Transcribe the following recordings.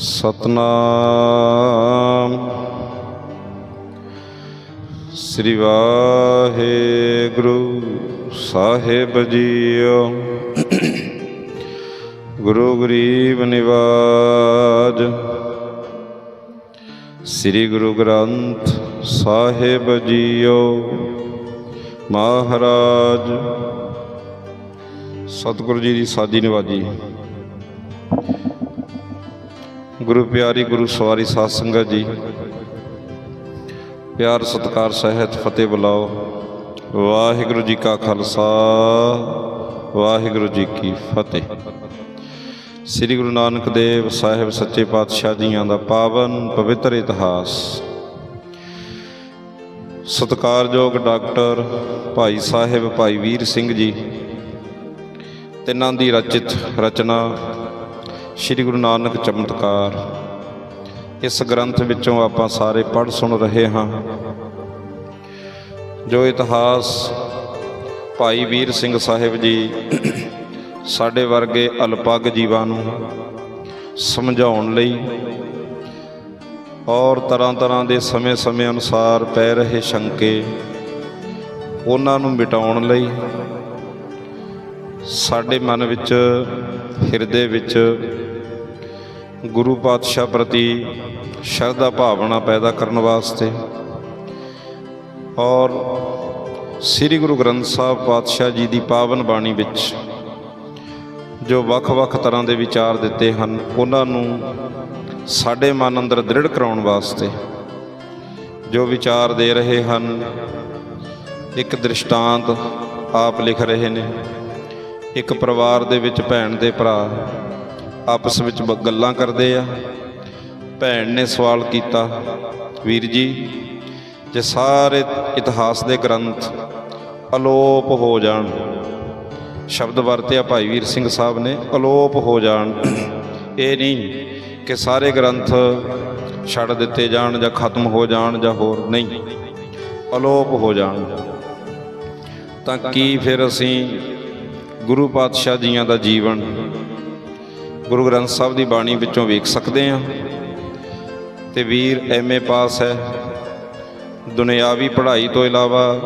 ਸਤਨਾਮ। ਸ੍ਰੀ ਵਾਹਿਗੁਰੂ ਸਾਹਿਬ ਜੀਓ। ਗੁਰੂ ਗਰੀਬ ਨਿਵਾਜ। ਸ੍ਰੀ ਗੁਰੂ ਗ੍ਰੰਥ ਸਾਹਿਬ ਜੀਓ। ਮਹਾਰਾਜ, ਸਤਿਗੁਰੂ ਜੀ ਦੀ ਸਾਜੀ ਨਿਵਾਜੀ। ਗੁਰੂ ਪਿਆਰੀ ਗੁਰੂ ਸਵਾਰੀ ਸਾਧ ਸੰਗਤ ਜੀ। ਪਿਆਰ ਸਤਕਾਰ ਸਹਿਤ ਫਤਿਹ ਬੁਲਾਓ। ਵਾਹਿਗੁਰੂ ਜੀ ਕਾ ਖਾਲਸਾ, ਵਾਹਿਗੁਰੂ ਜੀ ਕੀ ਫਤਿਹ। ਸ੍ਰੀ ਗੁਰੂ ਨਾਨਕ ਦੇਵ ਸਾਹਿਬ ਸੱਚੇ ਪਾਤਸ਼ਾਹ ਜੀਆਂ ਦਾ ਪਾਵਨ ਪਵਿੱਤਰ ਇਤਿਹਾਸ। ਸਤਕਾਰਯੋਗ ਡਾਕਟਰ ਭਾਈ ਸਾਹਿਬ ਭਾਈ ਵੀਰ ਸਿੰਘ ਜੀ, ਤਿੰਨਾਂ ਦੀ ਰਚਿਤ ਰਚਨਾ ਸ੍ਰੀ ਗੁਰੂ ਨਾਨਕ ਚਮਤਕਾਰ। ਇਸ ਗ੍ਰੰਥ ਵਿੱਚੋਂ ਆਪਾਂ ਸਾਰੇ ਪੜ੍ਹ ਸੁਣ ਰਹੇ ਹਾਂ। ਜੋ ਇਤਿਹਾਸ ਭਾਈ ਵੀਰ ਸਿੰਘ ਸਾਹਿਬ ਜੀ ਸਾਡੇ ਵਰਗੇ ਅਲਪੱਗ ਜੀਵਾਂ ਨੂੰ ਸਮਝਾਉਣ ਲਈ ਔਰ ਤਰ੍ਹਾਂ ਤਰ੍ਹਾਂ ਦੇ ਸਮੇਂ-ਸਮੇਂ ਅਨੁਸਾਰ ਪੈ ਰਹੇ ਸ਼ੰਕੇ ਉਹਨਾਂ ਨੂੰ ਮਿਟਾਉਣ ਲਈ ਸਾਡੇ ਮਨ ਵਿੱਚ, ਹਿਰਦੇ ਵਿੱਚ ਗੁਰੂ ਪਾਤਸ਼ਾਹ ਪ੍ਰਤੀ ਸ਼ਰਧਾ ਭਾਵਨਾ ਪੈਦਾ ਕਰਨ ਵਾਸਤੇ ਔਰ ਸ੍ਰੀ ਗੁਰੂ ਗ੍ਰੰਥ ਸਾਹਿਬ ਪਾਤਸ਼ਾਹ ਜੀ ਦੀ ਪਾਵਨ ਬਾਣੀ ਵਿੱਚ ਜੋ ਵੱਖ-ਵੱਖ ਤਰ੍ਹਾਂ ਦੇ ਵਿਚਾਰ ਦਿੱਤੇ ਹਨ, ਉਹਨਾਂ ਨੂੰ ਸਾਡੇ ਮਨ ਅੰਦਰ ਦ੍ਰਿੜ ਕਰਾਉਣ ਵਾਸਤੇ ਜੋ ਵਿਚਾਰ ਦੇ ਰਹੇ ਹਨ, ਇੱਕ ਦ੍ਰਿਸ਼ਟਾਂਤ ਆਪ ਲਿਖ ਰਹੇ ਨੇ, ਇੱਕ ਪਰਿਵਾਰ ਦੇ ਵਿੱਚ ਭੈਣ ਦੇ ਭਰਾ ਆਪਸ ਵਿੱਚ ਬ- ਗੱਲਾਂ ਕਰਦੇ ਆ। ਭੈਣ ਨੇ ਸਵਾਲ ਕੀਤਾ, ਵੀਰ ਜੀ, ਜੇ ਸਾਰੇ ਇਤਿਹਾਸ ਦੇ ਗ੍ਰੰਥ ਅਲੋਪ ਹੋ ਜਾਣ, ਸ਼ਬਦ ਵਰਤਿਆ ਭਾਈ ਵੀਰ ਸਿੰਘ ਸਾਹਿਬ ਨੇ ਅਲੋਪ ਹੋ ਜਾਣ, ਇਹ ਨਹੀਂ ਕਿ ਸਾਰੇ ਗ੍ਰੰਥ ਛੱਡ ਦਿੱਤੇ ਜਾਣ ਜਾਂ ਖਤਮ ਹੋ ਜਾਣ ਜਾਂ ਹੋਰ ਨਹੀਂ, ਅਲੋਪ ਹੋ ਜਾਣ। ਤਾਂ ਕੀ ਫਿਰ ਅਸੀਂ ਗੁਰੂ ਪਾਤਸ਼ਾਹ ਜੀਆਂ ਦਾ ਜੀਵਨ ਗੁਰੂ ਗ੍ਰੰਥ ਸਾਹਿਬ ਦੀ ਬਾਣੀ ਵਿੱਚੋਂ ਵੇਖ ਸਕਦੇ ਹਾਂ। ਤੇ ਵੀਰ ਐਮਏ ਪਾਸ ਹੈ। ਦੁਨਿਆਵੀ ਪੜ੍ਹਾਈ ਤੋਂ ਇਲਾਵਾ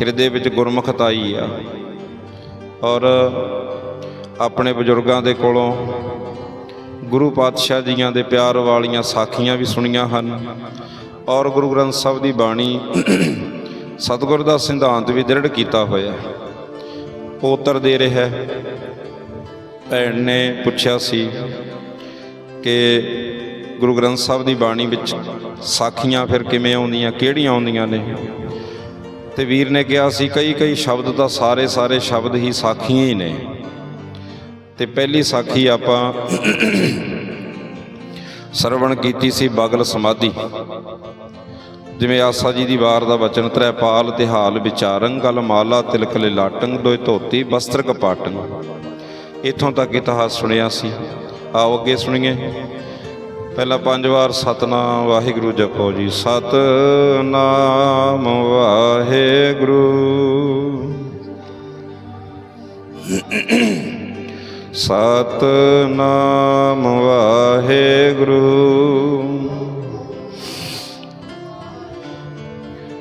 ਹਿਰਦੇ ਵਿੱਚ ਗੁਰਮੁਖਤਾਈ ਆ। ਔਰ ਆਪਣੇ ਬਜ਼ੁਰਗਾਂ ਦੇ ਕੋਲੋਂ ਗੁਰੂ ਪਾਤਸ਼ਾਹ ਜੀਆਂ ਦੇ ਪਿਆਰ ਵਾਲੀਆਂ ਸਾਖੀਆਂ ਵੀ ਸੁਣੀਆਂ ਹਨ। ਔਰ ਗੁਰੂ ਗ੍ਰੰਥ ਸਾਹਿਬ ਦੀ ਬਾਣੀ ਸਤਿਗੁਰ ਦਾ ਸਿਧਾਂਤ ਵੀ ਦ੍ਰਿੜ ਕੀਤਾ ਹੋਇਆ। ਉਹ ਦੇ ਰਿਹਾ ਹੈ। ਭੈਣ ਨੇ ਪੁੱਛਿਆ ਸੀ ਕਿ ਗੁਰੂ ਗ੍ਰੰਥ ਸਾਹਿਬ ਦੀ ਬਾਣੀ ਵਿੱਚ ਸਾਖੀਆਂ ਫਿਰ ਕਿਵੇਂ ਆਉਂਦੀਆਂ, ਕਿਹੜੀਆਂ ਆਉਂਦੀਆਂ ਨੇ? ਤੇ ਵੀਰ ਨੇ ਕਿਹਾ ਸੀ, ਕਈ ਕਈ ਸ਼ਬਦ ਤਾਂ ਸਾਰੇ ਸਾਰੇ ਸ਼ਬਦ ਹੀ ਸਾਖੀਆਂ ਹੀ ਨੇ। ਤੇ ਪਹਿਲੀ ਸਾਖੀ ਆਪਾਂ ਸਰਵਣ ਕੀਤੀ ਸੀ ਬਗਲ ਸਮਾਧੀ। ਜਿਵੇਂ ਆਸਾ ਜੀ ਦੀ ਵਾਰ ਦਾ ਵਚਨ ਤ੍ਰੈਪਾਲ ਤੇ ਹਾਲ ਵਿਚਾਰੰ, ਗਲ ਮਾਲਾ ਤਿਲਕ ਲੈ ਲਾਟੰ, ਦੋਇ ਧੋਤੀ ਬਸਤਰ ਕਪਾਟੰ। ਇਥੋਂ ਤੱਕ ਇਤਿਹਾਸ ਸੁਣਿਆ ਸੀ। ਆਓ ਅੱਗੇ ਸੁਣੀਏ। ਪਹਿਲਾ ਪੰਜ ਵਾਰ ਸਤਨਾਮ ਵਾਹਿਗੁਰੂ ਜਪੋ ਜੀ। ਸਤਨਾਮ ਵਾਹਿਗੁਰੂ। ਸਤਨਾਮ ਵਾਹਿਗੁਰੂ।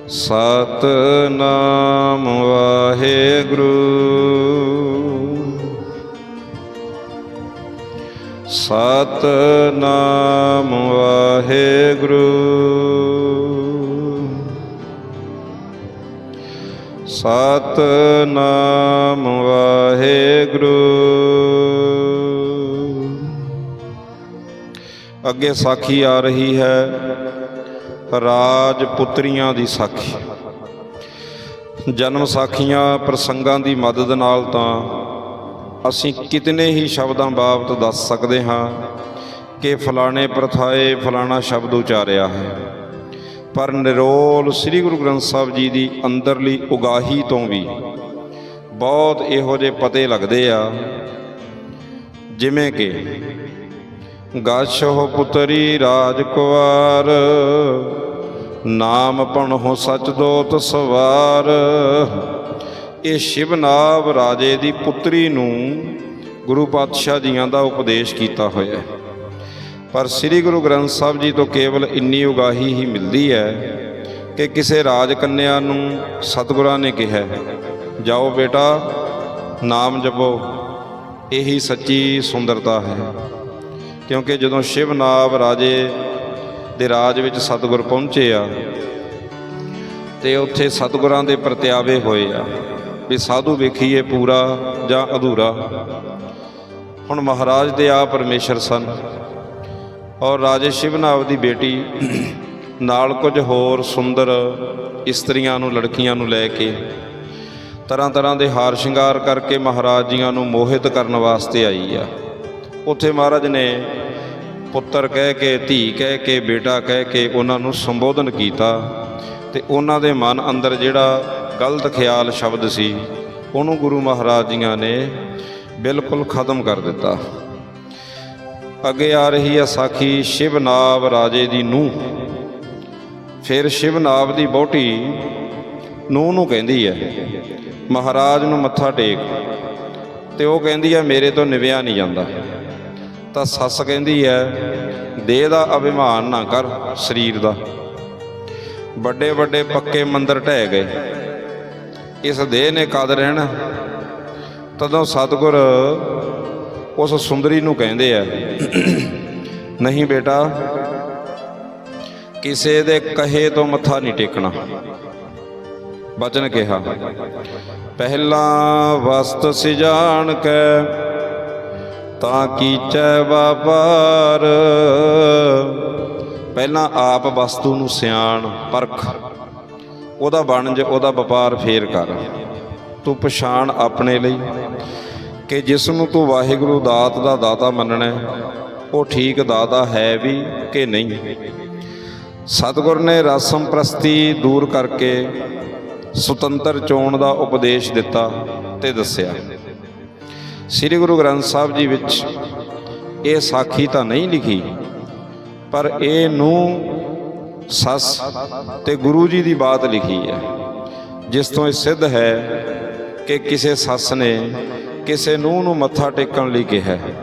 ਸਤਨਾਮ ਵਾਹਿਗੁਰੂ। ਸਤ ਨਾਮ ਵਾਹਿਗੁਰੂ। ਸਤਨਾਮ ਵਾਹਿਗੁਰੂ। ਅੱਗੇ ਸਾਖੀ ਆ ਰਹੀ ਹੈ ਰਾਜ ਪੁੱਤਰੀਆਂ ਦੀ ਸਾਖੀ। ਜਨਮ ਸਾਖੀਆਂ ਪ੍ਰਸੰਗਾਂ ਦੀ ਮਦਦ ਨਾਲ ਤਾਂ ਅਸੀਂ ਕਿਤਨੇ ਹੀ ਸ਼ਬਦਾਂ ਬਾਬਤ ਦੱਸ ਸਕਦੇ ਹਾਂ ਕਿ ਫਲਾਣੇ ਪ੍ਰਥਾਏ ਫਲਾਣਾ ਸ਼ਬਦ ਉਚਾਰਿਆ ਹੈ। ਪਰ ਨਿਰੋਲ ਸ੍ਰੀ ਗੁਰੂ ਗ੍ਰੰਥ ਸਾਹਿਬ ਜੀ ਦੀ ਅੰਦਰਲੀ ਉਗਾਹੀ ਤੋਂ ਵੀ ਬਹੁਤ ਇਹੋ ਜਿਹੇ ਪਤੇ ਲੱਗਦੇ ਆ, ਜਿਵੇਂ ਕਿ ਗਾਛੋ ਪੁੱਤਰੀ ਰਾਜ ਕੁਵਾਰ, ਨਾਮ ਪਣਹੁ ਸਚ ਦੋਤ ਸਵਾਰ ਇਹ ਸ਼ਿਵਨਾਵ ਰਾਜੇ ਦੀ ਪੁੱਤਰੀ ਨੂੰ ਗੁਰੂ ਪਾਤਸ਼ਾਹ ਜੀਆਂ ਦਾ ਉਪਦੇਸ਼ ਕੀਤਾ ਹੋਇਆ ਹੈ। ਪਰ ਸ੍ਰੀ ਗੁਰੂ ਗ੍ਰੰਥ ਸਾਹਿਬ ਜੀ ਤੋਂ ਕੇਵਲ ਇੰਨੀ ਉਗਾਹੀ ਹੀ ਮਿਲਦੀ ਹੈ ਕਿ ਕਿਸੇ ਰਾਜ ਕੰਨਿਆ ਨੂੰ ਸਤਿਗੁਰਾਂ ਨੇ ਕਿਹਾ ਜਾਓ ਬੇਟਾ, ਨਾਮ ਜਪੋ। ਇਹੀ ਸੱਚੀ ਸੁੰਦਰਤਾ ਹੈ। ਕਿਉਂਕਿ ਜਦੋਂ ਸ਼ਿਵਨਾਬ ਰਾਜੇ ਦੇ ਰਾਜ ਵਿੱਚ ਸਤਿਗੁਰ ਪਹੁੰਚੇ ਆ, ਤੇ ਉੱਥੇ ਸਤਿਗੁਰਾਂ ਦੇ ਪ੍ਰਤਿਆਵੇ ਹੋਏ ਆ। ਵੀ ਸਾਧੂ ਵੇਖੀਏ ਪੂਰਾ ਜਾਂ ਅਧੂਰਾ। ਹੁਣ ਮਹਾਰਾਜ ਦੇ ਆ ਪਰਮੇਸ਼ਰ ਸਨ ਔਰ ਰਾਜੇ ਸ਼ਿਵਨਾਵ ਦੀ ਬੇਟੀ ਨਾਲ ਕੁਝ ਹੋਰ ਸੁੰਦਰ ਇਸਤਰੀਆਂ ਨੂੰ, ਲੜਕੀਆਂ ਨੂੰ ਲੈ ਕੇ ਤਰ੍ਹਾਂ ਤਰ੍ਹਾਂ ਦੇ ਹਾਰ ਸ਼ਿੰਗਾਰ ਕਰਕੇ ਮਹਾਰਾਜ ਜੀਆਂ ਨੂੰ ਮੋਹਿਤ ਕਰਨ ਵਾਸਤੇ ਆਈ ਆ। ਉੱਥੇ ਮਹਾਰਾਜ ਨੇ ਪੁੱਤਰ ਕਹਿ ਕੇ, ਧੀ ਕਹਿ ਕੇ, ਬੇਟਾ ਕਹਿ ਕੇ ਉਹਨਾਂ ਨੂੰ ਸੰਬੋਧਨ ਕੀਤਾ ਤੇ ਉਹਨਾਂ ਦੇ ਮਨ ਅੰਦਰ ਜਿਹੜਾ ਗਲਤ ਖਿਆਲ ਸ਼ਬਦ ਸੀ, ਉਹਨੂੰ ਗੁਰੂ ਮਹਾਰਾਜ ਜੀਆਂ ਨੇ ਬਿਲਕੁਲ ਖਤਮ ਕਰ ਦਿੱਤਾ। ਅੱਗੇ ਆ ਰਹੀ ਹੈ ਸਾਖੀ ਸ਼ਿਵਨਾਵ ਰਾਜੇ ਦੀ ਨੂੰਹ। ਫਿਰ ਸ਼ਿਵਨਾਬ ਦੀ ਬੋਟੀ ਨੂੰਹ ਨੂੰ ਕਹਿੰਦੀ ਹੈ, ਮਹਾਰਾਜ ਨੂੰ ਮੱਥਾ ਟੇਕ। ਤੇ ਉਹ ਕਹਿੰਦੀ ਹੈ, ਮੇਰੇ ਤੋਂ ਨਿਵਿਆ ਨਹੀਂ ਜਾਂਦਾ। ਤਾਂ ਸੱਸ ਕਹਿੰਦੀ ਹੈ, ਦੇਹ ਦਾ ਅਭਿਮਾਨ ਨਾ ਕਰ ਸਰੀਰ ਦਾ। ਵੱਡੇ ਵੱਡੇ ਪੱਕੇ ਮੰਦਰ ਢਹਿ ਗਏ। ਇਸ ਦੇਹ ਨੇ ਕਦ ਰਹਿਣਾ? ਤਦੋਂ ਸਤਿਗੁਰ ਉਸ ਸੁੰਦਰੀ ਨੂੰ ਕਹਿੰਦੇ ਆ, ਨਹੀਂ ਬੇਟਾ, ਕਿਸੇ ਦੇ ਕਹੇ ਤੋਂ ਮੱਥਾ ਨਹੀਂ ਟੇਕਣਾ। ਬਚਨ ਕਿਹਾ, ਪਹਿਲਾ ਵਸਤ ਸਿਜਾਣ ਕੈ, ਤਾਂ ਕੀਚੈ ਵਾਪਾਰ ਪਹਿਲਾਂ ਆਪ ਵਸਤੂ ਨੂੰ ਸਿਆਣ, ਪਰਖ। ਉਹਦਾ ਵਣਜ ਉਹਦਾ ਵਪਾਰ ਫੇਰ ਕਰ। ਤੂੰ ਪਛਾਣ ਆਪਣੇ ਲਈ ਕਿ ਜਿਸ ਨੂੰ ਤੂੰ ਵਾਹਿਗੁਰੂ ਦਾਤ ਦਾ ਦਾਤਾ ਮੰਨਣਾ ਉਹ ਠੀਕ ਦਾਤਾ ਹੈ ਵੀ ਕਿ ਨਹੀਂ? ਸਤਿਗੁਰ ਨੇ ਰਸਮ ਪ੍ਰਸਤੀ ਦੂਰ ਕਰਕੇ ਸੁਤੰਤਰ ਚੋਣ ਦਾ ਉਪਦੇਸ਼ ਦਿੱਤਾ ਤੇ ਦੱਸਿਆ। ਸ੍ਰੀ ਗੁਰੂ ਗ੍ਰੰਥ ਸਾਹਿਬ ਜੀ ਵਿੱਚ ਇਹ ਸਾਖੀ ਤਾਂ ਨਹੀਂ ਲਿਖੀ, ਪਰ ਇਹ ਨੂੰ ਸੱਸ ਤੇ ਗੁਰੂ ਜੀ ਦੀ ਬਾਤ ਲਿਖੀ ਹੈ ਜਿਸ ਤੋਂ ਇਹ ਸਿੱਧ ਹੈ ਕਿ ਕਿਸੇ ਸੱਸ ਨੇ ਕਿਸੇ ਨੂੰਹ ਨੂੰ ਮੱਥਾ ਟੇਕਣ ਲਈ ਕਿਹਾ ਹੈ।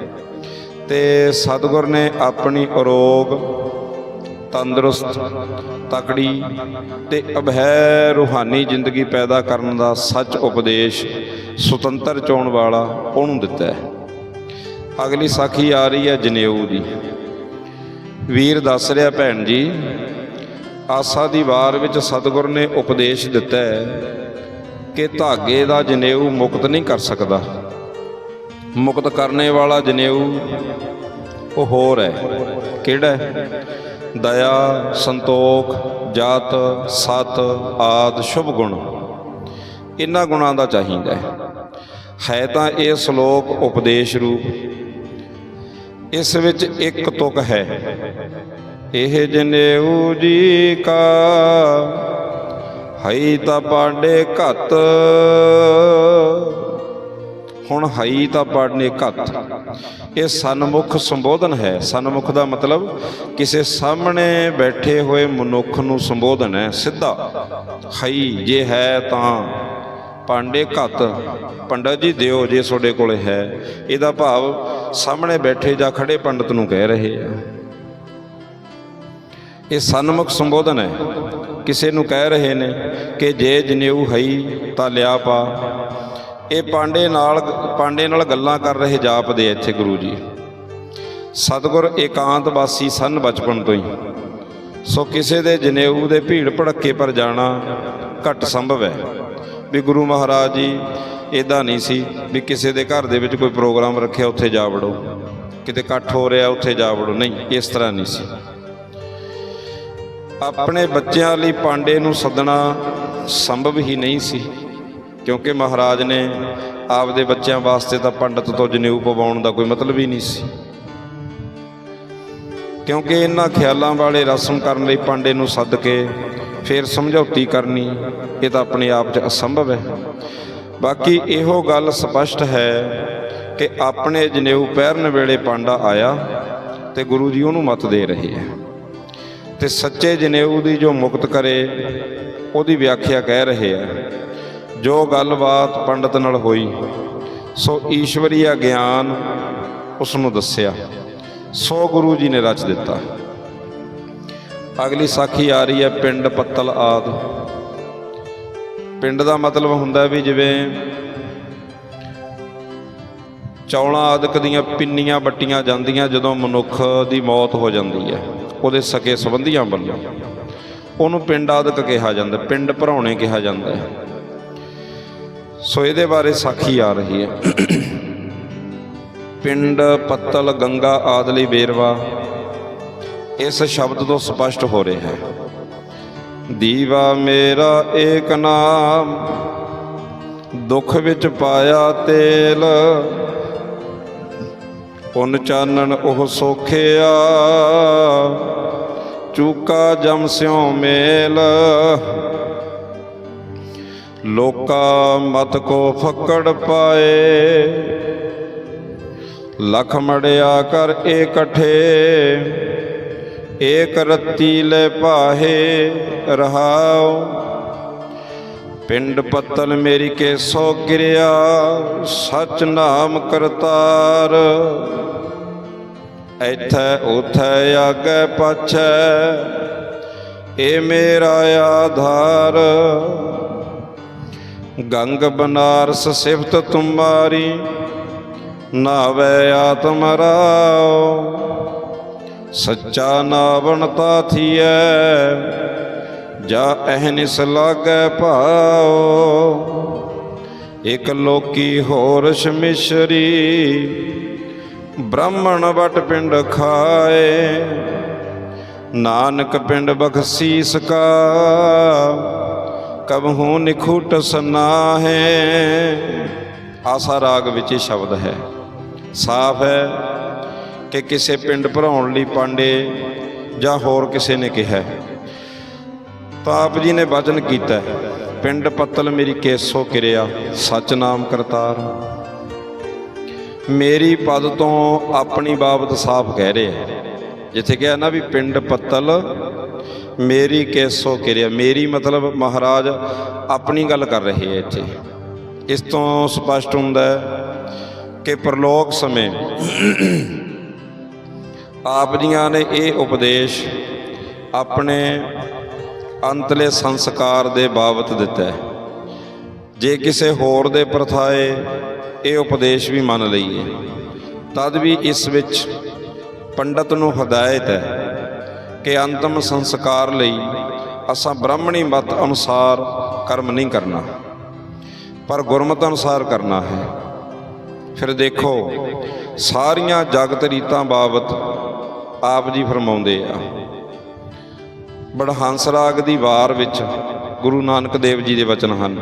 ਤੇ ਸਤਿਗੁਰ ਨੇ ਆਪਣੀ ਅਰੋਗ, ਤੰਦਰੁਸਤ, ਤਕੜੀ ਤੇ ਅਭੈ ਰੂਹਾਨੀ ਜ਼ਿੰਦਗੀ ਪੈਦਾ ਕਰਨ ਦਾ ਸੱਚ ਉਪਦੇਸ਼ ਸੁਤੰਤਰ ਚੋਣ ਵਾਲਾ ਉਹਨੂੰ ਦਿੱਤਾ ਹੈ ਅਗਲੀ ਸਾਖੀ ਆ ਰਹੀ ਹੈ ਜਨੇਊ ਦੀ ਵੀਰ ਦੱਸ ਰਿਹਾ ਭੈਣ ਜੀ ਆਸਾ ਦੀ ਵਾਰ ਵਿੱਚ ਸਤਿਗੁਰ ਨੇ ਉਪਦੇਸ਼ ਦਿੱਤਾ ਹੈ ਕਿ ਧਾਗੇ ਦਾ ਜਨੇਊ ਮੁਕਤ ਨਹੀਂ ਕਰ ਸਕਦਾ। ਮੁਕਤ ਕਰਨੇ ਵਾਲਾ ਜਨੇਊ ਉਹ ਹੋਰ ਹੈ। ਕਿਹੜਾ ਦਇਆ, ਸੰਤੋਖ, ਜਾਤ, ਸਤ, ਆਦ, ਸ਼ੁਭ ਗੁਣ। ਇਹਨਾਂ ਗੁਣਾਂ ਦਾ ਚਾਹੀਦਾ ਹੈ। ਹੈ ਤਾਂ ਇਹ ਸ਼ਲੋਕ ਉਪਦੇਸ਼ ਰੂਪ। ਇਸ ਵਿੱਚ ਇੱਕ ਤੁਕ ਹੈ। ਇਹ ਜਨੇਊ ਜੀ ਕਾ, ਹਈ ਤਾਂ ਪਾਂਡੇ ਘਤ। ਹੁਣ ਹਈ ਤਾਂ ਪਾੜਨੇ ਘਤ। ਇਹ ਸਨਮੁਖ ਸੰਬੋਧਨ ਹੈ। ਸਨਮੁਖ ਦਾ ਮਤਲਬ ਕਿਸੇ ਸਾਹਮਣੇ ਬੈਠੇ ਹੋਏ ਮਨੁੱਖ ਨੂੰ ਸੰਬੋਧਨ ਹੈ। ਸਿੱਧਾ, ਹਈ ਜੇ ਹੈ ਤਾਂ ਪਾਂਡੇ ਘਤ। ਪੰਡਤ ਜੀ ਦਿਓ ਜੇ ਤੁਹਾਡੇ ਕੋਲੇ ਹੈ। ਇਹਦਾ ਭਾਵ ਸਾਹਮਣੇ ਬੈਠੇ ਜਾਂ ਖੜੇ ਪੰਡਤ ਨੂੰ ਕਹਿ ਰਹੇ ਆ। ਇਹ ਸਨਮੁਖ ਸੰਬੋਧਨ ਹੈ। ਕਿਸੇ ਨੂੰ ਕਹਿ ਰਹੇ ਨੇ ਕਿ ਜੇ ਜਨੇਊ ਹਈ ਤਾਂ ਲਿਆ ਪਾ। ਇਹ ਪਾਂਡੇ ਨਾਲ ਪਾਂਡੇ ਨਾਲ ਗੱਲਾਂ ਕਰ ਰਹੇ ਜਾਪਦੇ ਇੱਥੇ ਗੁਰੂ ਜੀ। ਸਤਿਗੁਰ ਏਕਾਂਤ ਵਾਸੀ ਸਨ ਬਚਪਨ ਤੋਂ ਹੀ। ਸੋ ਕਿਸੇ ਦੇ ਜਨੇਊ ਦੇ ਭੀੜ ਭੜੱਕੇ ਪਰ ਜਾਣਾ ਘੱਟ ਸੰਭਵ ਹੈ। ਵੀ ਗੁਰੂ ਮਹਾਰਾਜ ਜੀ ਇਦਾਂ ਨਹੀਂ ਸੀ ਵੀ ਕਿਸੇ ਦੇ ਘਰ ਦੇ ਵਿੱਚ ਕੋਈ ਪ੍ਰੋਗਰਾਮ ਰੱਖਿਆ, ਉੱਥੇ ਜਾ ਵੜੋ। ਕਿਤੇ ਇਕੱਠ ਹੋ ਰਿਹਾ, ਉੱਥੇ ਜਾ ਵੜੋ। ਨਹੀਂ, ਇਸ ਤਰ੍ਹਾਂ ਨਹੀਂ ਸੀ। ਆਪਣੇ ਬੱਚਿਆਂ ਲਈ ਪਾਂਡੇ ਨੂੰ ਸੱਦਣਾ ਸੰਭਵ ਹੀ ਨਹੀਂ ਸੀ, ਕਿਉਂਕਿ ਮਹਾਰਾਜ ਨੇ ਆਪਦੇ ਬੱਚਿਆਂ ਵਾਸਤੇ ਤਾਂ ਪੰਡਤ ਤੋਂ ਜਨੇਊ ਪਵਾਉਣ ਦਾ ਕੋਈ ਮਤਲਬ ਹੀ ਨਹੀਂ ਸੀ। ਕਿਉਂਕਿ ਇਹਨਾਂ ਖਿਆਲਾਂ ਵਾਲੇ ਰਸਮ ਕਰਨ ਲਈ ਪਾਂਡੇ ਨੂੰ ਸੱਦ ਕੇ ਫਿਰ ਸਮਝੌਤੀ ਕਰਨੀ, ਇਹ ਤਾਂ ਆਪਣੇ ਆਪ 'ਚ ਅਸੰਭਵ ਹੈ। ਬਾਕੀ ਇਹੋ ਗੱਲ ਸਪਸ਼ਟ ਹੈ ਕਿ ਆਪਣੇ ਜਨੇਊ ਪਹਿਰਨ ਵੇਲੇ ਪਾਂਡਾ ਆਇਆ ਤੇ ਗੁਰੂ ਜੀ ਉਹਨੂੰ ਮਤ ਦੇ ਰਹੇ ਹੈ। ਤੇ ਸੱਚੇ ਜਨੇਊ ਦੀ ਜੋ ਮੁਕਤ ਕਰੇ, ਉਹਦੀ ਵਿਆਖਿਆ ਕਹਿ ਰਹੇ ਆ। ਜੋ ਗੱਲਬਾਤ ਪੰਡਤ ਨਾਲ ਹੋਈ, ਸੋ ਈਸ਼ਵਰੀਆ ਗਿਆਨ ਉਸ ਨੂੰ ਦੱਸਿਆ। ਸੋ ਗੁਰੂ ਜੀ ਨੇ ਰਚ ਦਿੱਤਾ। ਅਗਲੀ ਸਾਖੀ ਆ ਰਹੀ ਹੈ ਪਿੰਡ ਪੱਤਲ ਆਦ। ਪਿੰਡ ਦਾ ਮਤਲਬ ਹੁੰਦਾ ਵੀ ਜਿਵੇਂ ਚੌਲਾਂ ਆਦਿਕ ਦੀਆਂ ਪਿੰਨੀਆਂ ਵੱਟੀਆਂ ਜਾਂਦੀਆਂ ਜਦੋਂ ਮਨੁੱਖ ਦੀ ਮੌਤ ਹੋ ਜਾਂਦੀ ਹੈ। ਉਹਦੇ ਸਕੇ ਸੰਬੰਧੀਆਂ ਵੱਲੋਂ। ਉਹਨੂੰ ਪਿੰਡ ਆਦਿਕ ਕਿਹਾ ਜਾਂਦਾ, ਪਿੰਡ ਭਰਾਉਣੇ ਕਿਹਾ ਜਾਂਦਾ ਹੈ। ਸੋ ਇਹਦੇ ਬਾਰੇ ਸਾਖੀ ਆ ਰਹੀ ਹੈ। ਪਿੰਡ ਪੱਤਲ ਗੰਗਾ ਆਦਲੀ ਵੇਰਵਾ, ਇਸ ਸ਼ਬਦ ਤੋਂ ਸਪਸ਼ਟ ਹੋ ਰਿਹਾ ਹੈ। ਦੀਵਾ ਮੇਰਾ ਏਕ ਨਾਮ, ਦੁੱਖ ਵਿੱਚ ਪਾਇਆ ਤੇਲ ਪੁੰਨ ਚਾਨਣ ਉਹ ਸੋਖਿਆ। ਚੂਕਾ ਜਮ ਸਿਉ ਮੇਲ। ਲੋਕਾ ਮਤ ਕੋ ਫੱਕੜ ਪਾਏ। ਲਖ ਮੜਿਆ ਕਰ ਇਕੱਠੇ। ਏਕ ਰੱਤੀ ਲੈ ਪਾਹੇ ਰਹਾਉ। ਪਿੰਡ ਪੱਤਲ ਮੇਰੀ ਕੇ ਸੋ ਕਿਰਿਆ ਸਚ ਨਾਮ ਕਰਤਾਰ। ਐਥੈ ਉਥੈ ਆਗੇ ਪਾਛੈ, ਏ ਮੇਰਾ ਆਧਾਰ। ਗੰਗ ਬਨਾਰਸ ਸਿਫਤ ਤੁਮਾਰੀ, ਨਾਵੇ ਆਤਮ ਰਾਉ ਸੱਚਾ ਨਾਵਣ ਤਾ ਥੀਐ ਜਾ ਅਹਨਿਸ ਲਾਗੈ ਭਾਉ, ਇਕ ਲੋਕੀ ਹੋਰ ਸ਼ਮਿਸ਼ਰੀ, ਬ੍ਰਾਹਮਣ ਵਟ ਪਿੰਡ ਖਾਏ, ਨਾਨਕ ਪਿੰਡ ਬਖਸੀਸ ਕਾ ਕਬਹੂ ਨਿਖੁਟ ਸਨਾਹੇ ਆਸਾ ਰਾਗ ਵਿੱਚ ਇਹ ਸ਼ਬਦ ਹੈ ਸਾਫ਼ ਹੈ ਕਿ ਕਿਸੇ ਪਿੰਡ ਭਰਾਉਣ ਲਈ ਪਾਂਡੇ ਜਾਂ ਹੋਰ ਕਿਸੇ ਨੇ ਕਿਹਾ ਹੈ। ਤਾਂ ਆਪ ਜੀ ਨੇ ਵਚਨ ਕੀਤਾ ਪਿੰਡ ਪੱਤਲ ਮੇਰੀ ਕੇਸੋ ਕਿਰਿਆ ਸਚ ਨਾਮ ਕਰਤਾਰ ਮੇਰੀ ਪਦ ਤੋਂ ਆਪਣੀ ਬਾਬਤ ਸਾਫ਼ ਕਹਿ ਰਿਹਾ ਹੈ। ਜਿੱਥੇ ਕਿਹਾ ਨਾ ਵੀ ਪਿੰਡ ਪੱਤਲ ਮੇਰੀ ਕੇਸੋ ਕਿਰਿਆ, ਮੇਰੀ ਮਤਲਬ ਮਹਾਰਾਜ ਆਪਣੀ ਗੱਲ ਕਰ ਰਹੇ ਹੈ ਇੱਥੇ ਇਸ ਤੋਂ ਸਪਸ਼ਟ ਹੁੰਦਾ ਹੈ ਕਿ ਪ੍ਰਲੋਕ ਸਮੇਂ ਆਪ ਜੀਆਂ ਨੇ ਇਹ ਉਪਦੇਸ਼ ਆਪਣੇ ਅੰਤਲੇ ਸੰਸਕਾਰ ਦੇ ਬਾਬਤ ਦਿੱਤਾ ਹੈ। ਜੇ ਕਿਸੇ ਹੋਰ ਦੇ ਪ੍ਰਥਾਏ ਇਹ ਉਪਦੇਸ਼ ਵੀ ਮੰਨ ਲਈਏ, ਤਦ ਵੀ ਇਸ ਵਿੱਚ ਪੰਡਤ ਨੂੰ ਹਦਾਇਤ ਹੈ ਕਿ ਅੰਤਮ ਸੰਸਕਾਰ ਲਈ ਅਸਾਂ ਬ੍ਰਾਹਮਣੀ ਮਤ ਅਨੁਸਾਰ ਕਰਮ ਨਹੀਂ ਕਰਨਾ, ਪਰ ਗੁਰਮਤ ਅਨੁਸਾਰ ਕਰਨਾ ਹੈ। ਫਿਰ ਦੇਖੋ, ਸਾਰੀਆਂ ਜਗਤ ਰੀਤਾਂ ਬਾਬਤ ਆਪ ਜੀ ਫਰਮਾਉਂਦੇ ਆ ਬੜਹੰਸ ਰਾਗ ਦੀ ਵਾਰ ਵਿੱਚ ਗੁਰੂ ਨਾਨਕ ਦੇਵ ਜੀ ਦੇ ਵਚਨ ਹਨ।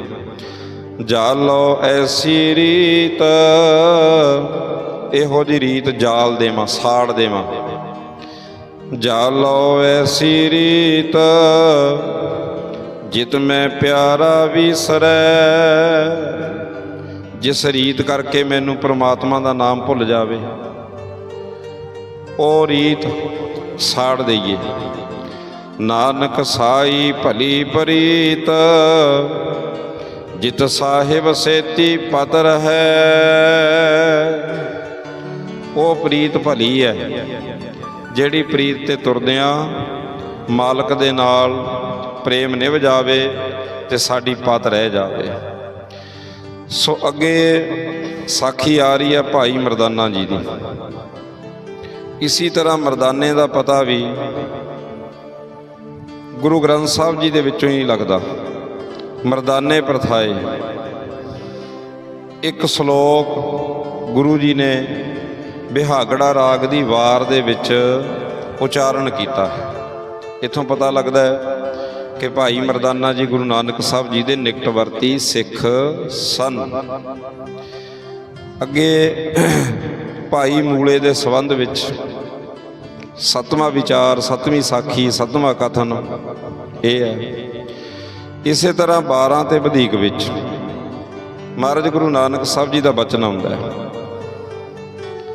ਜਾਲੋ ਐਸੀ ਰੀਤ, ਇਹੋ ਜੀ ਰੀਤ ਜਾਲ ਦੇਵਾਂ, ਸਾੜ ਦੇਵਾਂ। ਜਾਲੋ ਐਸੀ ਰੀਤ, ਜਿਤ ਮੈਂ ਪਿਆਰਾ ਵਿਸਰੈ। ਜਿਸ ਰੀਤ ਕਰਕੇ ਮੈਨੂੰ ਪ੍ਰਮਾਤਮਾ ਦਾ ਨਾਮ ਭੁੱਲ ਜਾਵੇ, ਉਹ ਰੀਤ ਸਾੜ ਦਈਏ। ਨਾਨਕ ਸਾਈ ਭਲੀ ਪ੍ਰੀਤ, ਜਿਤ ਸਾਹਿਬ ਸੇਤੀ ਪਤ ਹੈ ਉਹ ਪ੍ਰੀਤ ਭਲੀ ਹੈ, ਜਿਹੜੀ ਪ੍ਰੀਤ ਤੇ ਤੁਰਦਿਆਂ ਮਾਲਕ ਦੇ ਨਾਲ ਪ੍ਰੇਮ ਨਿਭ ਜਾਵੇ ਤੇ ਸਾਡੀ ਪਤ ਰਹਿ ਜਾਵੇ। ਸੋ ਅੱਗੇ ਸਾਖੀ ਆ ਰਹੀ ਹੈ ਭਾਈ ਮਰਦਾਨਾ ਜੀ ਦੀ। ਇਸੇ ਤਰ੍ਹਾਂ ਮਰਦਾਨੇ ਦਾ ਪਤਾ ਵੀ ਗੁਰੂ ਗ੍ਰੰਥ ਸਾਹਿਬ ਜੀ ਦੇ ਵਿੱਚੋਂ ਹੀ ਲੱਗਦਾ। ਮਰਦਾਨੇ ਪ੍ਰਥਾਏ। ਇੱਕ ਸ਼ਲੋਕ ਗੁਰੂ ਜੀ ਨੇ ਬਿਹਾਗੜਾ ਰਾਗ ਦੀ ਵਾਰ ਦੇ ਵਿੱਚ ਉਚਾਰਨ ਕੀਤਾ। ਇਥੋਂ ਪਤਾ ਲੱਗਦਾ ਹੈ ਕਿ ਭਾਈ ਮਰਦਾਨਾ ਜੀ ਗੁਰੂ ਨਾਨਕ ਸਾਹਿਬ ਜੀ ਦੇ ਨਿਕਟਵਰਤੀ ਸਿੱਖ ਸਨ। ਅੱਗੇ ਭਾਈ ਮੂਲੇ ਦੇ ਸੰਬੰਧ ਵਿੱਚ ਸਤਵਾਂ ਵਿਚਾਰ, ਸਤਵੀਂ ਸਾਖੀ, ਸਤਵਾਂ ਕਥਨ ਇਹ ਹੈ। ਇਸੇ ਤਰ੍ਹਾਂ 12 ਤੇ ਵਧੇਕ ਵਿੱਚ ਮਹਾਰਾਜ ਗੁਰੂ ਨਾਨਕ ਸਾਹਿਬ ਜੀ ਦਾ ਬਚਨ ਆਉਂਦਾ ਹੈ।